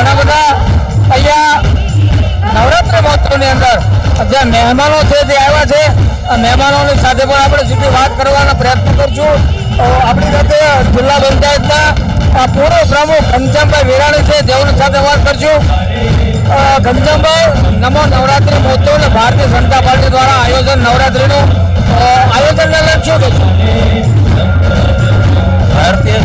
ઘણા બધા અહીંયા નવરાત્ર મહોત્સવની અંદર જ્યાં મહેમાનો છે જે આવ્યા છે. મહેમાનોની સાથે પણ આપણે સીધી વાત કરવાનો પ્રયત્ન કરશું. આપણી સાથે જિલ્લા પંચાયતના પૂર્વ પ્રમુખ ઘનશ્યામભાઈ વેરાણી છે. જેઓની સાથે વાત કરશું. ઘનશ્યામભાઈ, નમો નવરાત્રી મહોત્સવ અને ભારતીય જનતા પાર્ટી દ્વારા આયોજન નવરાત્રીનું. આયોજનને લક્ષ શું ભારતીય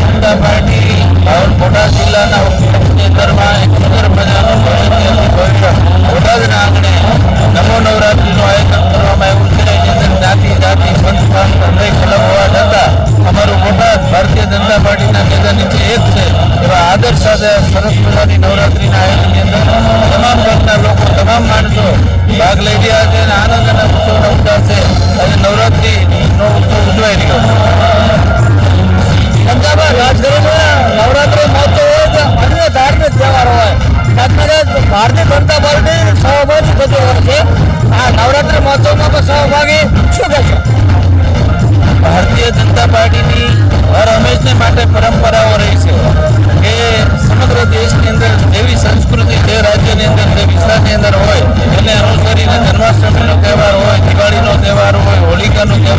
નેજા નીચે એક છે, એવા આદર સાથે સરસ મજાની નવરાત્રીના આયોજનની અંદર તમામ વર્ગના લોકો, તમામ માણસો ભાગ લઈ રહ્યા છે અને આનંદ અને ઉત્સવના છે. આજે નવરાત્રીનો ઉત્સવ ઉજવાઈ રહ્યો છે. પંજાબમાં કે અન્ય ધાર્મિક તહેવાર હોય. ભારતીય જનતા પાર્ટી સહભાગી થતી હોય છે.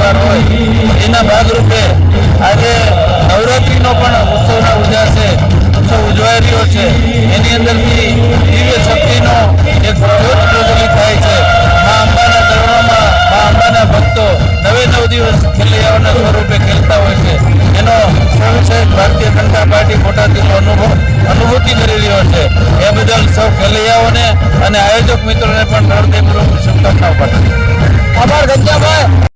તહેવાર હોય, એના ભાગરૂપે આજે નવરાત્રિનો પણ ઉત્સવના ઉજાસે ઉત્સવ ઉજવાઈ રહ્યો છે. એની અંદરથી દિવ્ય શક્તિનો એક જ્યોત પ્રજ્વલિત થાય છે. મા અંબાના ચરણોમાં મા અંબાના ભક્તો નવે નવ દિવસ ખેલૈયાઓના સ્વરૂપે ખેલતા હોય છે. એનો સવિશેષ ભારતીય જનતા પાર્ટી મોટાથી અનુભવ, અનુભૂતિ કરી રહ્યો છે. એ બદલ સૌ ખેલૈયાઓને અને આયોજક મિત્રોને પણ હૃદયપૂર્વક શુભકામનાઓ પાઠવું